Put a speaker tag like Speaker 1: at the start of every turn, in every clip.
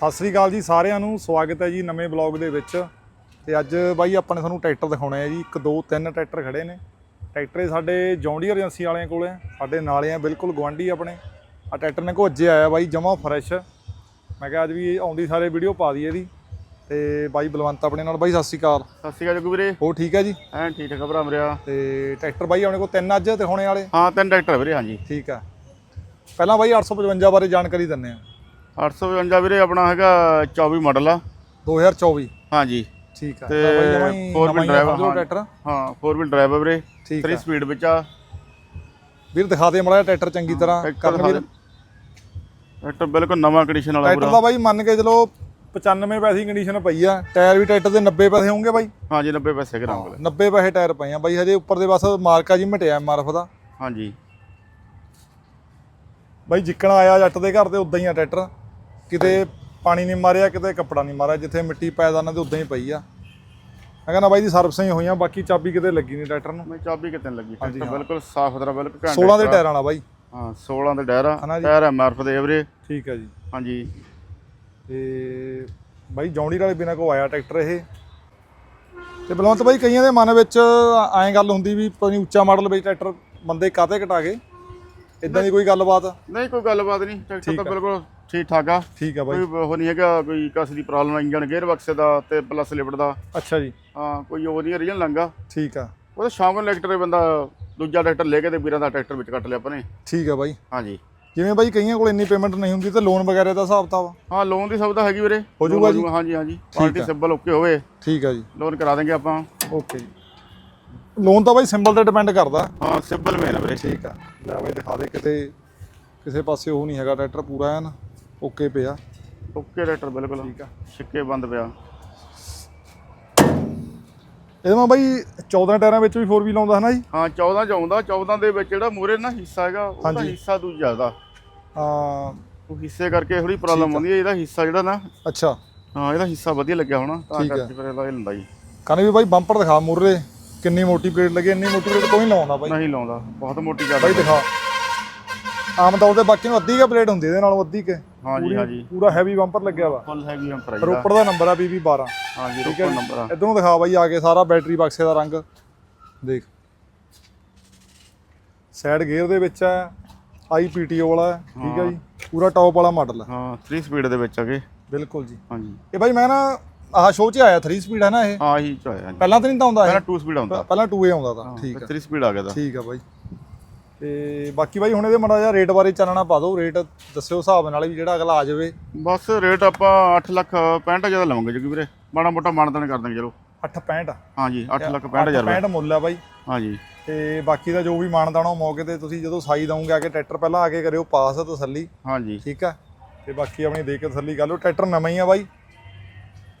Speaker 1: ਸਤਿ ਸ੍ਰੀ ਅਕਾਲ ਜੀ ਸਾਰਿਆਂ ਨੂੰ ਸਵਾਗਤ ਹੈ ਜੀ ਨਵੇਂ ਬਲੌਗ ਦੇ ਵਿੱਚ। ਤੇ ਅੱਜ ਬਾਈ ਆਪਾਂ ਨੇ ਤੁਹਾਨੂੰ ਟਰੈਕਟਰ ਦਿਖਾਉਣੇ ਆ ਜੀ 1 2 3 ਟਰੈਕਟਰ ਖੜੇ ਨੇ। ਟਰੈਕਟਰ ਸਾਡੇ ਜੌਂਡੀਅਰ ਏਜੰਸੀ ਵਾਲਿਆਂ ਕੋਲੇ ਆ ਸਾਡੇ ਨਾਲੇ ਆ ਬਿਲਕੁਲ ਗਵਾਂਢੀ ਆਪਣੇ। ਆ ਟਰੈਕਟਰ ਨੇ ਘੋਜੇ ਆਇਆ ਬਾਈ ਜਮਾ ਫਰੈਸ਼। ਮੈਂ ਕਿਹਾ ਅੱਜ ਵੀ ਆਉਂਦੀ ਸਾਰੇ ਵੀਡੀਓ ਪਾ ਦਈਏ ਇਹਦੀ। ਤੇ ਬਾਈ ਬਲਵੰਤ ਆਪਣੇ ਨਾਲ। ਬਾਈ ਸਤਿ ਸ੍ਰੀ ਅਕਾਲ।
Speaker 2: ਸਤਿ ਸ਼੍ਰੀ ਅਕਾਲ ਜੱਗੂ ਵੀਰੇ।
Speaker 1: ਹੋ ਠੀਕ ਹੈ ਜੀ?
Speaker 2: ਐਨ ਠੀਕ ਠਾਕ ਭਰਾ ਮਰਿਆ
Speaker 1: ਤੇ ਟਰੈਕਟਰ ਬਾਈ ਆਪਣੇ ਕੋਲ ਤਿੰਨ ਅੱਜ ਦਿਖਾਉਣੇ ਵਾਲੇ?
Speaker 2: ਹਾਂ ਤਿੰਨ ਟਰੈਕਟਰ ਵੀਰੇ ਹਾਂਜੀ।
Speaker 1: ਠੀਕ ਆ ਪਹਿਲਾਂ ਬਾਈ 855 ਬਾਰੇ ਜਾਣਕਾਰੀ ਦਿੰਨੇ ਆ
Speaker 2: 855 ਵੀਰੇ ਆਪਣਾ ਹੈਗਾ 24 ਮਾਡਲ ਆ।
Speaker 1: 2024
Speaker 2: ਹਾਂਜੀ।
Speaker 1: ਠੀਕ ਆ।
Speaker 2: ਤੇ
Speaker 1: ਤਾਂ ਬਾਈ ਜਮਾਂ ਹੀ। ਟਰੈਕਟਰ।
Speaker 2: 4 ਵੀਲ ਡਰਾਈਵ ਵੀਰੇ।
Speaker 1: ਠੀਕ
Speaker 2: 3
Speaker 1: ਆ।
Speaker 2: ਸਪੀਡ ਵਿੱਚ ਆ।
Speaker 1: ਵੀਰ ਦਿਖਾ ਦੇ ਮੜਾ ਟਰੈਕਟਰ ਚੰਗੀ ਤਰ੍ਹਾਂ। ਕਰਨ ਵੀਰ।
Speaker 2: ਟਰੈਕਟਰ ਬਿਲਕੁਲ ਨਵਾਂ ਕੰਡੀਸ਼ਨ ਵਾਲਾ
Speaker 1: ਟਰੈਕਟਰ ਦਾ ਬਾਈ ਮੰਨ ਕੇ ਚਲੋ 95 ਪੈਸੇ ਕੰਡੀਸ਼ਨ ਪਈ ਆ। ਟਾਇਰ ਵੀ ਟਰੈਕਟਰ ਦੇ 90 ਪੈਸੇ ਹੋਣਗੇ ਬਾਈ।
Speaker 2: ਹਾਂਜੀ 90 ਪੈਸੇ ਕੋਲ
Speaker 1: 90 ਪੈਸੇ ਟਾਇਰ ਪਏ ਆ ਬਾਈ ਹਜੇ ਉੱਪਰ ਦੇ ਬਸ ਮਾਰਕਾ ਜੀ ਮਟਿਆ ਐਮਆਰਐਫ ਦਾ।
Speaker 2: ਹਾਂਜੀ।
Speaker 1: ਬਾਈ ਜਿੱਕਣ ਆਇਆ ਜੱਟ ਦੇ ਘਰ ਤੇ ਉਦਾਂ ਹੀ ਆ ਟਰੈਕਟਰ। ਕਿਤੇ ਪਾਣੀ ਨਹੀਂ ਮਾਰਿਆ ਕਿਤੇ ਕੱਪੜਾ ਨਹੀਂ ਮਾਰਿਆ ਜਿੱਥੇ ਮਿੱਟੀ ਪੈਦਾਨਾਂ ਤੇ ਉਦਾਂ ਹੀ ਪਈ ਆ। ਮੈਂ ਕਹਿੰਦਾ ਬਾਈ ਦੀ ਸਰਵਿਸਾਂ ਹੀ ਹੋਈਆਂ ਬਾਕੀ ਚਾਬੀ ਕਿਤੇ ਲੱਗੀ ਨਹੀਂ ਟਰੈਕਟਰ ਨੂੰ।
Speaker 2: ਮੈਂ ਚਾਬੀ ਕਿਤੇ ਲੱਗੀ।
Speaker 1: ਹਾਂਜੀ, ਹਾਂ।
Speaker 2: ਬਿਲਕੁਲ ਸਾਫ਼ ਸੁਥਰਾ ਬਿਲਕੁਲ ਘੈਂਟ
Speaker 1: 16 ਦੇ। ਟਾਇਰਾਂ ਵਾਲਾ ਬਾਈ।
Speaker 2: ਹਾਂ 16 ਦੇ ਟਾਇਰ ਆ।
Speaker 1: ਹਨਾ ਜੀ?
Speaker 2: ਟਾਇਰ ਐਮਆਰਐਫ ਦੇ ਆ ਵੀਰੇ।
Speaker 1: ਠੀਕ ਆ ਜੀ।
Speaker 2: ਹਾਂਜੀ।
Speaker 1: ਤੇ ਬਾਈ ਜੌਂਡੀ ਵਾਲੇ ਬਿਨਾਂ ਕੋ ਆਇਆ ਟਰੈਕਟਰ ਇਹ। ਤੇ ਬਲਵੰਤ ਬਾਈ ਕਈਆਂ ਦੇ ਮਨ ਵਿੱਚ ਐਂ ਗੱਲ ਹੁੰਦੀ ਵੀ ਪਤਾ ਨਹੀਂ ਉੱਚਾ ਮਾਡਲ ਵਿੱਚ ਟਰੈਕਟਰ ਬੰਦੇ ਕਾਤੇ ਘਟਾ ਗਏ? ਇਦਾਂ ਦੀ ਕੋਈ ਗੱਲਬਾਤ?
Speaker 2: ਨਹੀਂ ਕੋਈ ਗੱਲਬਾਤ ਨਹੀਂ। ਟਰੈਕਟਰ ਤਾਂ
Speaker 1: ਆ।
Speaker 2: ਬਿਲਕੁਲ ਠੀਕ ਠਾਕ ਆ?
Speaker 1: ਠੀਕ ਆ ਬਾਈ।
Speaker 2: ਕੋਈ ਉਹ ਨਹੀਂ ਹੈਗਾ ਕੋਈ ਕਸ ਦੀ ਪ੍ਰੋਬਲਮ ਇੰਜਨ ਗੇਅਰ ਬਕਸੇ ਦਾ ਤੇ ਪਲੱਸ ਲਿਫਟ ਦਾ।
Speaker 1: ਅੱਛਾ ਜੀ।
Speaker 2: ਹਾਂ ਕੋਈ ਉਹ ਨਹੀਂ ਰੀਜਨ ਲੰਗਾ
Speaker 1: ਠੀਕ ਆ।
Speaker 2: ਉਹ ਤਾਂ ਸ਼ੌਂਕ ਨੂੰ ਟਰੈਕਟਰ ਬੰਦਾ ਦੂਜਾ ਟਰੈਕਟਰ ਲੈ ਕੇ ਤੇ ਵੀਰਾਂ ਦਾ ਟਰੈਕਟਰ ਵਿੱਚ ਕੱਟ ਲਿਆ ਆਪਾਂ ਨੇ।
Speaker 1: ਠੀਕ ਆ ਬਾਈ।
Speaker 2: ਹਾਂਜੀ।
Speaker 1: ਜਿਵੇਂ ਬਾਈ ਕਈਆਂ ਕੋਲ ਇੰਨੀ ਪੇਮੈਂਟ ਨਹੀਂ ਹੁੰਦੀ ਤੇ ਲੋਨ ਵਗੈਰਾ ਦਾ ਹਿਸਾਬ ਤਾ ਵਾ।
Speaker 2: ਹਾਂ ਲੋਨ ਦੀ ਸੁਵਿਧਾ ਹੈਗੀ ਵੀਰੇ।
Speaker 1: ਹੋ ਜਾਊਗਾ ਜੀ?
Speaker 2: ਹਾਂਜੀ ਹਾਂਜੀ ਪਾਰਟੀ। ਸਿੰਬਲ ਓਕੇ ਹੋਵੇ।
Speaker 1: ਠੀਕ ਆ ਜੀ।
Speaker 2: ਲੋਨ ਕਰਾ ਦਾਂਗੇ ਆਪਾਂ।
Speaker 1: ਓਕੇ ਜੀ। ਲੋਨ ਤਾਂ ਬਾਈ ਸਿੰਬਲ ਤੇ ਡਿਪੈਂਡ ਕਰਦਾ।
Speaker 2: ਹਾਂ ਸਿੰਬਲ ਮੇਨ ਵੀਰੇ।
Speaker 1: ਠੀਕ ਆ। ਲੈ ਬਾਈ ਦਿਖਾ ਦੇ ਕਿਤੇ ਕਿਸੇ ਪਾਸੇ ਉਹ ਨਹੀਂ ਹੈਗਾ ਟਰੈਕਟਰ ਪੂਰਾ ਐਨ। ਓਕੇ ਪਿਆ।
Speaker 2: ਓਕੇ ਟਰੈਕਟਰ ਬਿਲਕੁਲ।
Speaker 1: ਠੀਕ ਆ।
Speaker 2: ਛਿੱਕੇ ਬੰਦ ਪਿਆ।
Speaker 1: ਇਹਦੇ ਮਾ ਬਾਈ 14 ਟਾਇਰਾਂ ਵਿੱਚ ਵੀ 4 ਵੀਲ ਆਉਂਦਾ ਹੈ ਨਾ ਜੀ?
Speaker 2: ਹਾਂ 14 ਚ ਆਉਂਦਾ। 14 ਦੇ ਵਿੱਚ ਜਿਹੜਾ ਮੂਰੇ ਨਾ ਹਿੱਸਾ ਹੈਗਾ ਉਹਦਾ। ਹਿੱਸਾ ਦੂਜਾ ਦਾ
Speaker 1: ਹਾਂ।
Speaker 2: ਉਹ ਹਿੱਸੇ ਕਰਕੇ ਥੋੜੀ ਪ੍ਰੋਬਲਮ ਆਉਂਦੀ ਹੈ ਇਹਦਾ ਹਿੱਸਾ ਜਿਹੜਾ ਨਾ।
Speaker 1: ਅੱਛਾ।
Speaker 2: ਹਾਂ ਇਹਦਾ ਹਿੱਸਾ ਵਧੀਆ ਲੱਗਿਆ ਹੋਣਾ ਤਾਂ। ਕਰਕੇ ਫਿਰ ਇਹਦਾ ਇਹ ਲੰਦਾ ਜੀ।
Speaker 1: ਕਹਿੰਦੇ ਵੀ ਬਾਈ ਬੰਪਰ ਦਿਖਾ ਮੁਰਰੇ ਕਿੰਨੀ ਮੋਟੀ ਪਲੇਟ ਲੱਗੀ ਇੰਨੀ ਮੋਟੀ ਪਲੇਟ ਕੋਈ ਨਹੀਂ ਲਾਉਂਦਾ ਬਾਈ।
Speaker 2: ਨਹੀਂ ਲਾਉਂਦਾ ਬਹੁਤ ਮੋਟੀ ਜ਼ਿਆਦਾ
Speaker 1: ਬਾਈ ਦਿਖਾ। ਆਮ ਤੌਰ ਤੇ ਬਾਕੀ ਨੂੰ ਅੱਧੀ ਕੇ ਪਲੇਟ ਹੁੰਦੀ ਇਹਦੇ ਨਾਲੋਂ ਅੱਧੀ ਕੇ।
Speaker 2: ਹਾਂਜੀ ਹਾਂਜੀ।
Speaker 1: ਪੂਰਾ ਹੈਵੀ ਬੰਪਰ ਲੱਗਿਆ ਵਾ।
Speaker 2: ਫੁੱਲ ਹੈਵੀ ਅੰਪਰ ਹੈ
Speaker 1: ਰੋਪੜ ਦਾ। ਨੰਬਰ ਆ BB 12
Speaker 2: ਹਾਂਜੀ ਰੋਪੜ ਨੰਬਰ ਆ।
Speaker 1: ਇਧਰੋਂ ਦਿਖਾ ਬਾਈ ਆ ਕੇ ਸਾਰਾ ਬੈਟਰੀ ਬਕਸੇ ਦਾ ਰੰਗ। ਦੇਖ। ਸਾਈਡ ਗੇਅਰ ਦੇ ਵਿੱਚ ਹੈ IPTO ਵਾਲਾ ਠੀਕ ਹੈ ਜੀ? ਪੂਰਾ ਟੌਪ ਵਾਲਾ ਮਾਡਲ ਹੈ
Speaker 2: ਹਾਂ 3 ਸਪੀਡ ਦੇ ਵਿੱਚ ਹੈਗੇ
Speaker 1: ਬਿਲਕੁਲ ਜੀ।
Speaker 2: ਹਾਂਜੀ।
Speaker 1: ਇਹ ਬਾਈ ਮੈਂ ਨਾ ਆਹ ਸ਼ੋਅ 'ਚ ਆਇਆ 3 ਸਪੀਡ ਹੈ ਨਾ ਇਹ।
Speaker 2: ਹਾਂ ਇਹੀ ਚ ਆਇਆ ਜੀ
Speaker 1: ਪਹਿਲਾਂ ਤਾਂ ਨਹੀਂ ਤਾਂ ਆਉਂਦਾ ਇਹ?
Speaker 2: ਪਹਿਲਾਂ 2 ਸਪੀਡ ਆਉਂਦਾ।
Speaker 1: ਪਹਿਲਾਂ 2A ਆਉਂਦਾ ਤਾਂ। ਠੀਕ ਹੈ
Speaker 2: 3 ਸਪੀਡ ਆ ਗਿਆ ਦਾ
Speaker 1: ਠੀਕ ਆ ਬਾਈ। ਤੇ ਬਾਕੀ ਬਾਈ ਹੁਣ ਇਹਦੇ ਮੜਾ ਜਿਹਾ ਰੇਟ ਬਾਰੇ ਚਾਨਣਾ ਪਾ ਦਿਓ ਰੇਟ ਦੱਸਿਓ ਹਿਸਾਬ ਨਾਲ ਵੀ ਜਿਹੜਾ ਅਗਲਾ ਆ ਜਾਵੇ।
Speaker 2: ਬਸ ਰੇਟ ਆਪਾਂ 8 ਲੱਖ 65 ਹਜ਼ਾਰ ਲਵਾਂਗੇ ਜੀ ਵੀਰੇ। ਮਾੜਾ ਮੋਟਾ ਮਾਨਦਾਨ ਕਰ ਦਾਂਗੇ ਚਲੋ।
Speaker 1: 865
Speaker 2: ਹਾਂਜੀ 8 ਲੱਖ 65 ਹਜ਼ਾਰ
Speaker 1: 65 ਮੁੱਲ ਆ ਬਾਈ।
Speaker 2: ਹਾਂਜੀ।
Speaker 1: ਤੇ ਬਾਕੀ ਦਾ ਜੋ ਵੀ ਮਾਨਦਾਣਾ ਉਹ ਮੌਕੇ ਤੇ ਤੁਸੀਂ ਜਦੋਂ ਸਾਈ ਦਵੋਗੇ ਆ ਕੇ ਟਰੈਕਟਰ ਪਹਿਲਾਂ ਆ ਕੇ ਕਰਿਓ ਪਾਸ ਤਸੱਲੀ।
Speaker 2: ਹਾਂਜੀ।
Speaker 1: ਠੀਕ ਆ? ਤੇ ਬਾਕੀ ਆਪਣੀ ਦੇ ਕੇ ਤਸੱਲੀ ਕਰ ਲਓ। ਟਰੈਕਟਰ ਨਵਾਂ ਹੀ ਆ ਬਾਈ।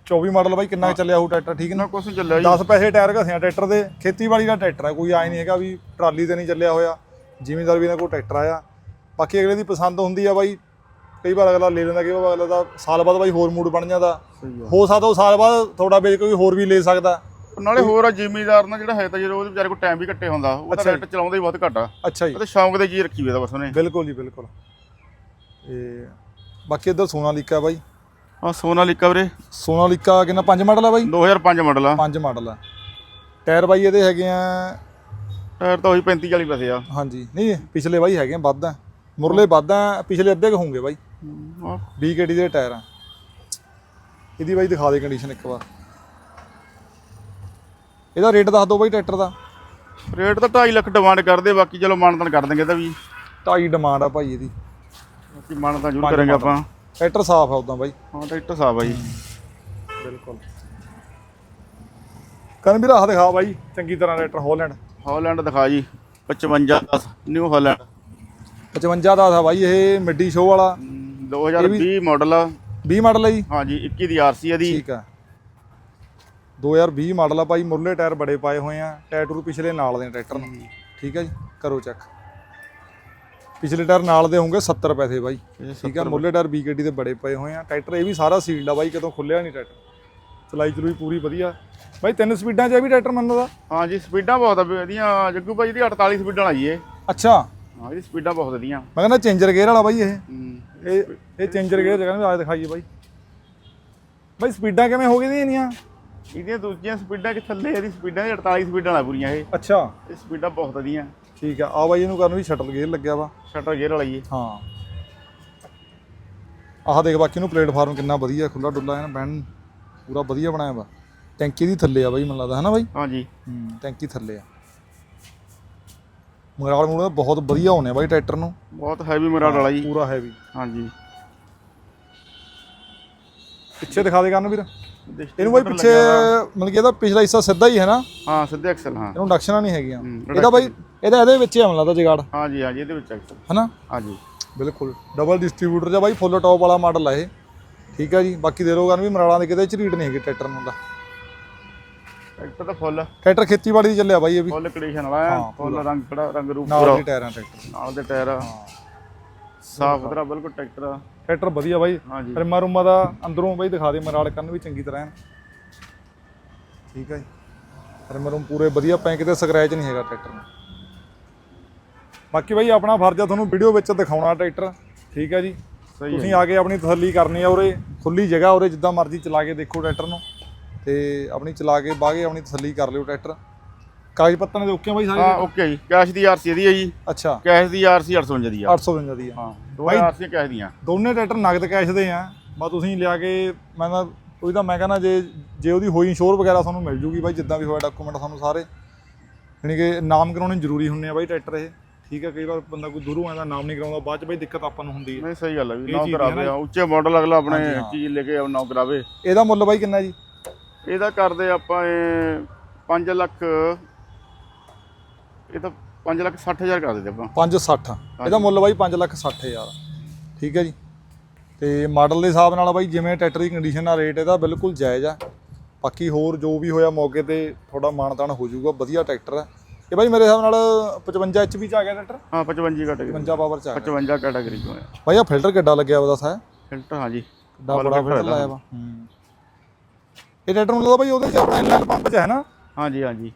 Speaker 1: 24 ਮਾਡਲ ਬਾਈ ਕਿੰਨਾ ਚੱਲਿਆ ਹੋਊ ਟਰੈਕਟਰ? ਠੀਕ ਨਾ?
Speaker 2: ਕੁਛ ਚੱਲਿਆ ਜੀ।
Speaker 1: 10 ਪੈਸੇ ਟਾਇਰ ਘਸਿਆ ਟਰੈਕਟਰ ਦੇ। ਖੇਤੀਬਾੜੀ ਦਾ ਟਰੈਕਟਰ ਹੈ ਕੋਈ ਆਏ ਨਹੀਂ ਹੈਗਾ ਵੀ ਟਰਾਲੀ ਤੇ ਨਹੀਂ ਚੱਲਿਆ ਹੋਇਆ। ਜ਼ਿਮੀਂਦਾਰ ਵੀ ਇਹਨਾਂ ਕੋਲ ਟਰੈਕਟਰ ਆਇਆ। ਬਾਕੀ ਅਗਲੇ ਦੀ ਪਸੰਦ ਹੁੰਦੀ ਆ ਬਾਈ ਕਈ ਵਾਰ ਅਗਲਾ ਲੈ ਲੈਂਦਾ ਕਈ ਵਾਰ ਅਗਲਾ ਦਾ ਸਾਲ ਬਾਅਦ ਬਾਈ ਹੋਰ ਮੂਡ ਬਣ ਜਾਂਦਾ। ਹੋ ਸਕਦਾ ਉਹ ਸਾਲ ਬਾਅਦ ਥੋੜਾ ਵੇਚ ਕੋਈ ਹੋਰ ਵੀ ਲੈ ਸਕਦਾ।
Speaker 2: ਨਾਲੇ ਹੋਰ ਆ ਜ਼ਿਮੀਦਾਰ ਨਾਲ ਜਿਹੜਾ ਹੈ ਤਾਂ ਜਦੋਂ ਉਹਦੇ ਵਿਚਾਰੇ ਕੋਲ ਟਾਈਮ ਵੀ ਘੱਟੇ ਹੁੰਦਾ ਉਹ ਤਾਂ ਰੇਟ ਚਲਾਉਂਦਾ ਹੀ ਬਹੁਤ ਘੱਟ ਆ।
Speaker 1: ਅੱਛਾ ਜੀ।
Speaker 2: ਤਾਂ ਸ਼ੌਂਕ ਦੇ ਜੀ ਰੱਖੀ ਦਾ ਬਸ ਉਹਨੇ।
Speaker 1: ਬਿਲਕੁਲ ਜੀ ਬਿਲਕੁਲ। ਤੇ ਬਾਕੀ ਇੱਧਰ ਸੋਨਾਲੀਕਾ ਬਾਈ।
Speaker 2: ਆ ਸੋਨਾਲੀਕਾ ਵੀਰੇ।
Speaker 1: ਸੋਨਾਲੀਕਾ ਕਿੰਨਾ ਪੰਜ ਮਾਡਲ ਆ ਬਾਈ?
Speaker 2: 2005 ਮਾਡਲ ਆ।
Speaker 1: ਪੰਜ ਮਾਡਲ ਆ। ਟਾਇਰ ਬਾਈ ਇਹਦੇ ਹੈਗੇ ਆ
Speaker 2: ਟਾਇਰ ਤਾਂ ਉਹੀ 35 40 ਪੈਸੇ ਆ।
Speaker 1: ਹਾਂਜੀ। ਨਹੀਂ ਪਿਛਲੇ ਬਾਈ ਹੈਗੇ ਆ ਵੱਧ ਆ। ਮੁਰਲੇ ਵੱਧ ਆ ਪਿਛਲੇ ਅੱਧੇ ਕੁ ਹੋਣਗੇ ਬਾਈ।
Speaker 2: ਆਹ
Speaker 1: 20 ਕੇਡੀ ਦੇ ਟਾਇਰ ਆ। ਇਹਦੀ ਬਾਈ ਦਿਖਾ ਦੇ ਕੰਡੀਸ਼ਨ ਇੱਕ ਵਾਰ। ਇਹਦਾ ਰੇਟ ਦੱਸ ਦਿਓ ਬਾਈ ਟਰੈਕਟਰ ਦਾ।
Speaker 2: ਰੇਟ ਤਾਂ 2.5 ਲੱਖ ਡਿਮਾਂਡ ਕਰਦੇ ਬਾਕੀ ਚਲੋ ਮਾਨਦਾਨ ਕਰ ਦਾਂਗੇ ਇਹਦਾ ਵੀ।
Speaker 1: ਢਾਈ ਡਿਮਾਂਡ ਆ ਭਾਈ ਇਹਦੀ।
Speaker 2: ਬਾਕੀ ਮਾਨਦਾਨ ਜ਼ਰੂਰ ਕਰਾਂਗੇ ਆਪਾਂ।
Speaker 1: ਟਰੈਕਟਰ ਸਾਫ਼ ਆ ਉਦਾਂ ਬਾਈ।
Speaker 2: ਹਾਂ ਟਰੈਕਟਰ ਸਾਫ਼ ਆ ਜੀ।
Speaker 1: ਬਿਲਕੁਲ। ਕਰਨ ਵੀ ਰਾਹ ਦਿਖਾ ਬਾਈ ਚੰਗੀ ਤਰ੍ਹਾਂ ਟਰੈਕਟਰ ਹਾਲੈਂਡ
Speaker 2: ਹਾਲੈਂਡ ਦਿਖਾ ਜੀ 55 10 ਨਿਊ ਹਾਲੈਂਡ।
Speaker 1: 55 ਦਾ ਆ ਬਾਈ ਇਹ ਮਿੱਡੀ ਸ਼ੋਅ ਵਾਲਾ।
Speaker 2: 2020 ਮਾਡਲ। ਆ
Speaker 1: 20 ਮਾਡਲ ਹੈ ਜੀ
Speaker 2: ਹਾਂਜੀ 21 ਦੀ ਆਰਸੀ ਆ ਦੀ।
Speaker 1: ਠੀਕ ਆ। 2020 ਮਾਡਲ ਆ ਭਾਈ ਮੁਰਲੇ ਟਾਇਰ ਬੜੇ ਪਾਏ ਹੋਏ ਆ ਟਾਇਰ ਟੂਰ ਪਿਛਲੇ ਨਾਲ ਦੇ ਟਰੈਕਟਰ ਨੂੰ। ਠੀਕ ਆ ਜੀ ਕਰੋ ਚੈੱਕ। ਪਿਛਲੇ ਟਾਇਰ ਨਾਲ ਦੇ ਹੋਣਗੇ 70 ਪੈਸੇ ਬਾਈ। ਠੀਕ ਆ ਮੁਰਲੇ ਟਾਇਰ ਬੀਕੇਡੀ ਦੇ ਬੜੇ ਪਏ ਹੋਏ ਆ। ਟਰੈਕਟਰ ਇਹ ਵੀ ਸਾਰਾ ਸੀਲਡ ਆ ਬਾਈ ਕਿਤੋਂ ਖੁੱਲਿਆ ਨਹੀਂ ਟਰੈਕਟਰ। ਚਲਾਈ ਚਲੂਈ ਪੂਰੀ ਵਧੀਆ। ਬਾਈ ਤਿੰਨ ਸਪੀਡਾਂ 'ਚ ਇਹ ਵੀ ਟਰੈਕਟਰ ਮੰਨਦਾ
Speaker 2: ਹਾਂਜੀ ਸਪੀਡਾਂ ਬਹੁਤ ਆ ਵੀ ਇਹਦੀਆਂ ਜੱਗੂ ਭਾਈ ਦੀ 48 ਸਪੀਡਾਂ ਜੀ ਇਹ
Speaker 1: ਅੱਛਾ।
Speaker 2: ਹਾਂ ਇਹਦੀ ਸਪੀਡਾਂ ਬਹੁਤ ਵਧੀਆ।
Speaker 1: ਮੈਂ ਕਹਿੰਦਾ ਚੇਂਜਰ ਗੇਅਰ ਵਾਲਾ ਬਾਈ ਇਹ।
Speaker 2: ਹੂੰ।
Speaker 1: ਇਹ ਇਹ ਚੇਂਜਰ ਗੇਅਰ ਜਗ੍ਹਾ ਵੀ ਆ ਦਿਖਾਈਏ ਬਾਈ। ਬਾਈ ਸਪੀਡਾਂ ਕਿਵੇਂ ਹੋ ਗਈਆਂ ਇਹਨੀਆਂ?
Speaker 2: ਇਹਦੀਆਂ ਦੂਜੀਆਂ ਸਪੀਡਾਂ ਕਿ ਥੱਲੇ ਇਹਦੀ ਸਪੀਡਾਂ ਦੀ 48 ਸਪੀਡਾਂ ਵਾਲਾ ਪੂਰੀਆਂ ਇਹ।
Speaker 1: ਅੱਛਾ।
Speaker 2: ਇਹ ਸਪੀਡਾਂ ਬਹੁਤ ਵਧੀਆ।
Speaker 1: ਠੀਕ ਆ ਆ ਬਾਈ ਇਹਨੂੰ ਕਰਨ ਵੀ ਸ਼ਟਲ ਗੇਅਰ ਲੱਗਿਆ ਵਾ।
Speaker 2: ਸ਼ਟਰ ਗੇਅਰ ਵਾਲਾ ਇਹ।
Speaker 1: ਹਾਂ। ਆਹ ਦੇਖ ਬਾਕੀ ਨੂੰ ਪਲੇਟਫਾਰਮ ਕਿੰਨਾ ਵਧੀਆ ਖੁੱਲਾ ਡੁੱਲਾ ਹੈ ਨਾ। ਬੈਨ ਪੂਰਾ ਵਧੀਆ ਬਣਾਇਆ ਵਾ। ਟੈਂਕੀ ਦੀ ਥੱਲੇ ਆ ਬਾਈ ਮੈਨੂੰ ਲੱਗਦਾ ਹੈ ਨਾ ਬਾਈ?
Speaker 2: ਹਾਂਜੀ।
Speaker 1: ਹੂੰ ਟੈਂਕੀ ਥੱਲੇ ਆ। ਮਗਰਾਲ ਮੂਲ ਬਹੁਤ ਵਧੀਆ ਹੋਣੇ ਬਾਈ ਟਰੈਕਟਰ ਨੂੰ।
Speaker 2: ਬਹੁਤ ਹੈਵੀ ਮਰਾਡ ਵਾਲਾ ਜੀ।
Speaker 1: ਪੂਰਾ ਹੈਵੀ
Speaker 2: ਹਾਂਜੀ।
Speaker 1: ਪਿੱਛੇ ਦਿਖਾ ਦੇ ਕਰਨ ਵੀਰ। ਇਹਨੂੰ ਬਾਈ ਪਿੱਛੇ ਮਤਲਬ ਕਿ ਇਹਦਾ ਪਿਛਲਾ ਹਿੱਸਾ ਸਿੱਧਾ ਹੀ ਹੈ ਨਾ।
Speaker 2: ਹਾਂ ਸਿੱਧੇ ਐਕਸਲ ਹਾਂ।
Speaker 1: ਇਹਨੂੰ ਡਕਸ਼ਨਾਂ ਨਹੀਂ ਹੈਗੀਆਂ। ਇਹਦਾ ਬਾਈ ਇਹਦਾ ਇਹਦੇ ਵਿੱਚ ਹੀ ਆ ਮੈਨੂੰ ਲੱਗਦਾ ਜਗਾੜ।
Speaker 2: ਹਾਂਜੀ ਹਾਂਜੀ ਇਹਦੇ ਵਿੱਚ ਐਕਸਲ।
Speaker 1: ਹਨਾ?
Speaker 2: ਹਾਂਜੀ।
Speaker 1: ਬਿਲਕੁਲ। ਡਬਲ ਡਿਸਟ੍ਰੀਬਿਊਟਰ ਜਾਂ ਬਾਈ ਫੁੱਲ ਟੌਪ ਵਾਲਾ ਮਾਡਲ ਆ ਇਹ। ਠੀਕ ਆ ਜੀ ਬਾਕੀ ਦੇ ਰੋਗਨ ਵੀ ਮਰਾਲਾਂ ਦੇ ਕਿਤੇ ਝਰੀਟ ਨਹੀਂ ਹੈਗੀ ਟਰੈਕਟਰ ਨੂੰ ਦਾ
Speaker 2: ਟਰੈਕਟਰ ਤਾਂ ਫੁੱਲ।
Speaker 1: ਟਰੈਕਟਰ ਖੇਤੀਬਾੜੀ ਦੀ ਚੱਲਿਆ ਬਾਈ ਇਹ ਵੀ।
Speaker 2: ਫੁੱਲ ਕੰਡੀਸ਼ਨ ਵਾਲਾ ਹੈ
Speaker 1: ਹਾਂ,
Speaker 2: ਫੁੱਲ ਰੰਗ ਕੜਾ ਰੰਗ ਰੂਪ
Speaker 1: ਨਾਲ
Speaker 2: ਪੂਰਾ
Speaker 1: ਦੇ ਟਾਇਰਾਂ ਟਰੈਕਟਰ।
Speaker 2: ਨਾਲ ਦੇ ਟਾਇਰ। ਸਾਫ਼ ਸੁਥਰਾ ਬਿਲਕੁਲ ਟਰੈਕਟਰ। ਆ।
Speaker 1: ਟਰੈਕਟਰ ਵਧੀਆ ਬਾਈ।
Speaker 2: ਹਾਂਜੀ।
Speaker 1: ਰਿਮਾ ਰੁਮਾ ਦਾ ਅੰਦਰੋਂ ਬਾਈ ਦਿਖਾ ਦੇ ਮਰਾਲ ਕਰਨ ਵੀ ਚੰਗੀ ਤਰ੍ਹਾਂ ਐਨ। ਠੀਕ ਆ ਜੀ। ਰਿਮਾ ਰੁਮ ਪੂਰੇ ਵਧੀਆ ਪੈ ਕਿਤੇ ਸਕ੍ਰੈਚ ਨਹੀਂ ਹੈਗਾ ਟਰੈਕਟਰ ਨੂੰ। ਬਾਕੀ ਬਾਈ ਆਪਣਾ ਫਰਜ਼ ਆ ਤੁਹਾਨੂੰ ਵੀਡੀਓ ਵਿੱਚ ਦਿਖਾਉਣਾ ਟਰੈਕਟਰ। ਠੀਕ ਆ ਜੀ।
Speaker 2: ਹੈ
Speaker 1: ਤੁਸੀਂ ਆ ਕੇ ਆਪਣੀ ਤਸੱਲੀ ਕਰਨੀ ਆ ਉਰੇ ਖੁੱਲੀ ਜਗ੍ਹਾ ਉਰੇ ਜਿੱਦਾਂ ਮਰਜ਼ੀ ਚਲਾ ਕੇ ਦੇਖੋ ਟਰੈਕਟਰ ਨੂੰ। ਤੇ ਆਪਣੀ ਚਲਾ ਕੇ ਬਾਗੇ ਆਪਣੀ ਤਸੱਲੀ ਕਰ ਲਿਓ ਟਰੈਕਟਰ। ਕਾਗਜ਼ ਪੱਤਰਾਂ ਦੇ ਓਕੇ ਬਾਈ
Speaker 2: ਹਾਂ
Speaker 1: ਸਾਰੇ
Speaker 2: ਓਕੇ ਜੀ। ਕੈਸ਼ ਦੀ ਆਰਸੀ ਇਹਦੀ ਹੈ ਜੀ।
Speaker 1: ਅੱਛਾ।
Speaker 2: ਕੈਸ਼ ਦੀ ਆਰਸੀ 855 ਦੀ ਆ।
Speaker 1: 855 ਦੀ ਆ।
Speaker 2: ਹਾਂ ਦੋ ਆਰਸੀ ਕੈਸ਼ ਦੀਆਂ।
Speaker 1: ਦੋਨੇ ਟਰੈਕਟਰ ਨਗਦ ਕੈਸ਼ ਦੇ ਆ। ਬਾ ਤੁਸੀਂ ਲਿਆ ਕੇ ਮੈਂ ਤਾਂ ਉਹੀ ਤਾਂ ਮੈਂ ਕਹਿੰਦਾ ਜੇ ਜੇ ਉਹਦੀ ਹੋਈ ਇੰਸ਼ੋਰ ਵਗੈਰਾ ਤੁਹਾਨੂੰ ਮਿਲ ਜੂਗੀ ਬਾਈ ਜਿੱਦਾਂ ਵੀ ਹੋਇਆ ਡਾਕੂਮੈਂਟ ਤੁਹਾਨੂੰ ਸਾਰੇ। ਯਾਨੀ ਕਿ ਨਾਮ ਕਰਾਉਣੇ ਜ਼ਰੂਰੀ ਹੁੰਦੇ ਆ ਬਾਈ ਟਰੈਕਟਰ ਇਹ। ਠੀਕ ਹੈ ਕਈ ਵਾਰ ਬੰਦਾ ਕੋਈ ਦੂਰੋਂ ਆਉਂਦਾ ਨਾਮ ਨਹੀਂ ਕਰਾਉਂਦਾ ਬਾਅਦ ਚ ਬਾਈ ਦਿੱਕਤ ਆਪਾਂ ਨੂੰ ਹੁੰਦੀ ਹੈ।
Speaker 2: ਨਹੀਂ ਸਹੀ ਗੱਲ ਹੈ ਵੀ
Speaker 1: ਇਹ
Speaker 2: ਨੌ
Speaker 1: ਚੀਜ਼
Speaker 2: ਕਰਾਵੇ
Speaker 1: ਹੈ ਨਾ।
Speaker 2: ਉੱਚੇ ਮਾਡਲ ਅਗਲਾ ਆਪਣੇ
Speaker 1: ਹਾਂਜੀ, ਹਾਂ।
Speaker 2: ਚੀਜ਼ ਲੈ ਕੇ ਆਉ ਨੌ ਕਰਾਵੇ।
Speaker 1: ਇਹਦਾ ਮੁੱਲ ਬਾਈ ਕਿੰਨਾ ਜੀ?
Speaker 2: ਇਹਦਾ ਕਰਦੇ ਆਪਾਂ ਇਹ 5 ਲੱਖ ਇਹ ਤਾਂ 5 ਲੱਖ 60 ਹਜ਼ਾਰ ਕਰ ਦਿੰਦੇ ਆਪਾਂ।
Speaker 1: 560 ਇਹਦਾ ਮੁੱਲ ਬਾਈ 5 ਲੱਖ 60 ਹਜ਼ਾਰ। ਠੀਕ ਹੈ ਜੀ। ਤੇ ਮਾਡਲ ਦੇ ਹਿਸਾਬ ਨਾਲ ਬਾਈ ਜਿਵੇਂ ਟਰੈਕਟਰ ਦੀ ਕੰਡੀਸ਼ਨ ਆ ਰੇਟ ਇਹਦਾ ਬਿਲਕੁਲ ਜਾਇਜ਼ ਆ। ਬਾਕੀ ਹੋਰ ਜੋ ਵੀ ਹੋਇਆ ਮੌਕੇ ਤੇ ਥੋੜਾ ਮਾਨਤਾਨ ਹੋ ਜਾਊਗਾ ਵਧੀਆ ਟਰੈਕਟਰ ਹੈ ਇਹ ਬਾਈ ਮੇਰੇ ਹਿਸਾਬ ਨਾਲ 55 ਐਚਪੀ ਚ ਆ ਗਿਆ ਟਰੈਕਟਰ
Speaker 2: ਹਾਂ 55 ਕੈਟਾਗਰੀ
Speaker 1: 55 ਪਾਵਰ ਚ ਆ ਗਿਆ।
Speaker 2: 55 ਕੈਟਾਗਰੀ ਤੋਂ ਹੈ
Speaker 1: ਬਾਈ ਆ ਫਿਲਟਰ ਕਿੱਡਾ ਲੱਗਿਆ ਉਹਦਾ ਸਾ
Speaker 2: ਫਿਲਟਰ ਹਾਂਜੀ।
Speaker 1: ਕਿੱਡਾ ਬੜਾ ਫਿਲਟਰ ਲਾਇਆ ਵਾ। ਇਹ ਟਰੈਕਟਰ ਨੂੰ ਲੱਗਦਾ ਬਾਈ ਉਹਦੇ ਚ ਆਪਣਾ ਇਨਲਾਈਨ ਪੰਪ ਚ ਹੈ ਨਾ?
Speaker 2: ਹਾਂਜੀ ਹਾਂਜੀ।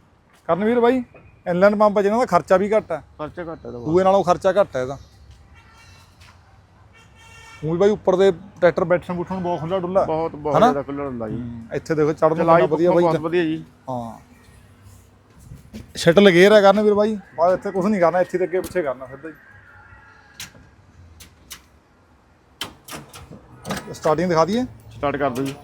Speaker 1: ਕਰਨਵੀਰ ਬਾਈ ਇਨਲਾਈਨ ਪੰਪ ਜਿਹਨਾਂ ਦਾ ਖਰਚਾ ਵੀ ਘੱਟ ਹੈ।
Speaker 2: ਖਰਚਾ ਘੱਟ ਹੈ
Speaker 1: ਦੂਏ ਨਾਲੋਂ ਖਰਚਾ ਘੱਟ ਹੈ ਇਹਦਾ। ਉਹ ਵੀ ਬਾਈ ਉੱਪਰ ਦੇ ਟਰੈਕਟਰ ਬੈਠਣ ਬੁੱਠਣ ਬਹੁਤ ਖੁੱਲਾ ਡੁੱਲਾ।
Speaker 2: ਬਹੁਤ ਬਹੁਤ ਜ਼ਿਆਦਾ ਖੁੱਲ੍ਹਾ ਹੁੰਦਾ ਜੀ।
Speaker 1: ਇੱਥੇ ਦੇਖੋ ਚੜਨ ਨੂੰ ਵਧੀਆ ਬਾਈ।
Speaker 2: ਬਹੁਤ ਵਧੀਆ ਜੀ।
Speaker 1: ਹਾਂ। ਸ਼ਟਲ ਗੇਅਰ ਹੈ ਕਰਨ ਵੀਰ ਬਾਈ। ਬਾਅਦ ਇੱਥੇ ਕੁਝ ਨਹੀਂ ਕਰਨਾ, ਇੱਥੇ ਤੇ ਅੱਗੇ ਪਿੱਛੇ ਕਰਨਾ ਸਿੱਧਾ ਹੀ। ਸਟਾਰਟਿੰਗ ਦਿਖਾ ਦਈਏ।
Speaker 2: ਸਟਾਰਟ ਕਰ ਦਿਓ ਜੀ।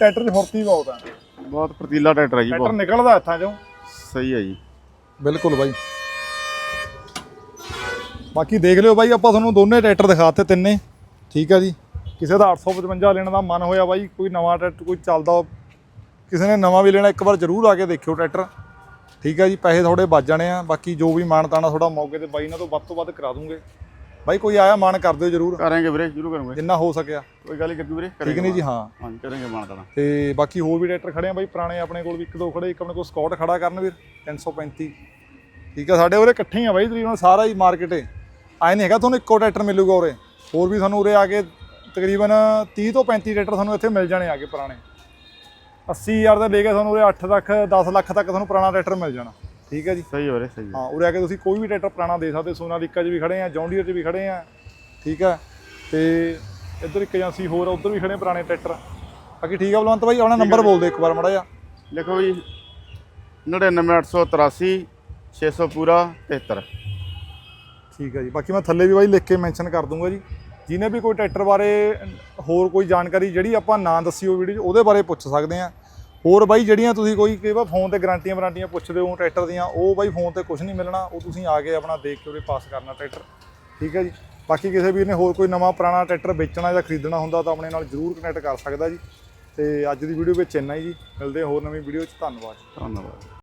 Speaker 1: ਟਰੈਕਟਰ ਦੀ ਫੁਰਤੀ ਬਹੁਤ ਹੈ
Speaker 2: ਬਹੁਤ ਫਰਤੀਲਾ ਟਰੈਕਟਰ ਹੈ ਜੀ
Speaker 1: ਟਰੈਕਟਰ
Speaker 2: ਬਹੁਤ।
Speaker 1: ਨਿਕਲਦਾ ਹੱਥਾਂ ਚੋਂ।
Speaker 2: ਸਹੀ ਹੈ ਜੀ।
Speaker 1: ਬਿਲਕੁਲ ਬਾਈ। ਬਾਕੀ ਦੇਖ ਲਿਓ ਬਾਈ ਆਪਾਂ ਤੁਹਾਨੂੰ ਦੋਨੇ ਟਰੈਕਟਰ ਦਿਖਾਤੇ ਤਿੰਨੇ। ਠੀਕ ਆ ਜੀ। ਕਿਸੇ ਦਾ 855 ਲੈਣ ਦਾ ਮਨ ਹੋਇਆ ਬਾਈ ਕੋਈ ਨਵਾਂ ਟਰੈਕਟਰ ਕੋਈ ਚੱਲਦਾ ਕਿਸੇ ਨੇ ਨਵਾਂ ਵੀ ਲੈਣਾ ਇੱਕ ਵਾਰ ਜ਼ਰੂਰ ਆ ਕੇ ਦੇਖਿਓ ਟਰੈਕਟਰ। ਠੀਕ ਆ ਜੀ ਪੈਸੇ ਥੋੜੇ ਬਚ ਜਾਣੇ ਆ। ਬਾਕੀ ਜੋ ਵੀ ਮਾਨਤਾਣਾ ਥੋੜਾ ਮੌਕੇ ਤੇ ਬਾਈ ਨਾਲ ਤੋਂ ਵੱਧ ਤੋਂ ਵੱਧ ਕਰਾ ਦੂੰਗੇ। ਬਾਈ ਕੋਈ ਆਇਆ ਮਾਨ ਕਰ ਦਿਓ ਜ਼ਰੂਰ।
Speaker 2: ਕਰਾਂਗੇ ਵੀਰੇ ਸ਼ੁਰੂ ਕਰਾਂਗੇ।
Speaker 1: ਜਿੰਨਾ ਹੋ ਸਕਿਆ।
Speaker 2: ਕੋਈ ਗੱਲ ਨਹੀਂ ਵੀਰੇ
Speaker 1: ਠੀਕ ਨਹੀਂ ਜੀ ਹਾਂ।
Speaker 2: ਹਾਂਜੀ ਕਰਾਂਗੇ ਮਾਨਤਾਣਾ
Speaker 1: ਤੇ। ਬਾਕੀ ਹੋਰ ਵੀ ਟਰੈਕਟਰ ਖੜੇ ਆ ਬਾਈ ਪੁਰਾਣੇ ਆਪਣੇ ਕੋਲ ਵੀ ਇੱਕ ਦੋ ਖੜੇ ਇੱਕ ਆਪਣੇ ਕੋਲ ਸਕਾਟ ਖੜਾ ਕਰਨ ਵੀਰ 335 ਠੀਕ ਆ ਸਾਡੇ ਉਰੇ ਇਕੱਠੇ ਹੀ ਆ ਬਾਈ ਤਕਰੀਬਨ ਸਾਰਾ ਹੀ ਮਾਰਕੀਟ ਹੈ ਆਏ ਨਹੀਂ ਹੈਗਾ ਤੁਹਾਨੂੰ ਇੱਕੋ ਟਰੈਕਟਰ ਮਿਲੂਗਾ ਉਰੇ। ਹੋਰ ਵੀ ਤੁਹਾਨੂੰ ਉਰੇ ਆ ਕੇ ਤਕਰੀਬਨ 30 ਤੋਂ 35 ਟਰੈਕਟਰ ਤੁਹਾਨੂੰ ਇੱਥੇ ਮਿਲ ਜਾਣੇ ਆ ਕੇ ਪੁਰਾਣੇ। 80000 ਦਾ ਲੈ ਕੇ ਤੁਹਾਨੂੰ ਉਰੇ 8 ਲੱਖ 10 ਲੱਖ ਤੱਕ ਤੁਹਾਨੂੰ ਪੁਰਾਣਾ ਟਰੈਕਟਰ ਮਿਲ ਜਾਣਾ। ਠੀਕ ਹੈ ਜੀ?
Speaker 2: ਸਹੀ ਹੈ ਵੀਰੇ ਸਹੀ ਹੈ
Speaker 1: ਹਾਂ ਉਰੇ ਆ ਕੇ ਤੁਸੀਂ ਕੋਈ ਵੀ ਟਰੈਕਟਰ ਪੁਰਾਣਾ ਦੇ ਸਕਦੇ ਸੋਨਾਲੀਕਾ 'ਚ ਵੀ ਖੜੇ ਆ ਜੌਂਡੀਅਰ 'ਚ ਵੀ ਖੜੇ ਆ ਠੀਕ ਆ? ਤੇ ਇੱਧਰ ਇੱਕ ਏਜੰਸੀ ਹੋਰ ਆ ਉੱਧਰ ਵੀ ਖੜੇ ਪੁਰਾਣੇ ਟਰੈਕਟਰ। ਬਾਕੀ ਠੀਕ ਆ ਬਲਵੰਤ ਬਾਈ ਆਪਣਾ ਨੰਬਰ ਬੋਲ ਦਿਓ ਇੱਕ ਵਾਰ ਮੜਾ ਜਾ
Speaker 2: ਲਿਖੋ ਜੀ 99883 600 ਪੂਰਾ 73
Speaker 1: ਠੀਕ ਆ ਜੀ ਬਾਕੀ ਮੈਂ ਥੱਲੇ ਵੀ ਬਾਈ ਲਿਖ ਕੇ ਮੈਂਸ਼ਨ ਕਰ ਦੂੰਗਾ ਜੀ। ਜਿਹਨੇ ਵੀ ਕੋਈ ਟਰੈਕਟਰ ਬਾਰੇ ਹੋਰ ਕੋਈ ਜਾਣਕਾਰੀ ਜਿਹੜੀ ਆਪਾਂ ਨਾ ਦੱਸੀ ਉਹ ਵੀਡੀਓ 'ਚ ਉਹਦੇ ਬਾਰੇ ਪੁੱਛ ਸਕਦੇ ਆ। ਹੋਰ ਬਾਈ ਜਿਹੜੀਆਂ ਤੁਸੀਂ ਕੋਈ ਕਈ ਵਾਰ ਫੋਨ ਤੇ ਗਾਰੰਟੀਆਂ ਵਾਰੰਟੀਆਂ ਪੁੱਛਦੇ ਹੋ, ਟਰੈਕਟਰ ਦੀਆਂ, ਉਹ ਬਾਈ ਫੋਨ ਤੇ ਕੁਝ ਨਹੀਂ ਮਿਲਣਾ, ਉਹ ਤੁਸੀਂ ਆ ਕੇ ਆਪਣਾ ਦੇਖ ਕੇ ਉਹਦੇ ਪਾਸ ਕਰਨਾ ਟਰੈਕਟਰ। ਠੀਕ ਹੈ ਜੀ? ਬਾਕੀ ਕਿਸੇ ਵੀਰ ਨੇ ਹੋਰ ਕੋਈ ਨਵਾਂ ਪੁਰਾਣਾ ਟਰੈਕਟਰ ਵੇਚਣਾ ਜਾਂ ਖਰੀਦਣਾ ਹੁੰਦਾ ਤਾਂ ਆਪਣੇ ਨਾਲ ਜਰੂਰ ਕਨੈਕਟ ਕਰ ਸਕਦਾ ਜੀ। ਤੇ ਅੱਜ ਦੀ ਵੀਡੀਓ ਵਿੱਚ ਇੰਨਾ ਹੀ ਜੀ। ਮਿਲਦੇ ਹੋਰ ਨਵੀਂ ਵੀਡੀਓ 'ਚ ਧੰਨਵਾਦ
Speaker 2: ਧੰਨਵਾਦ।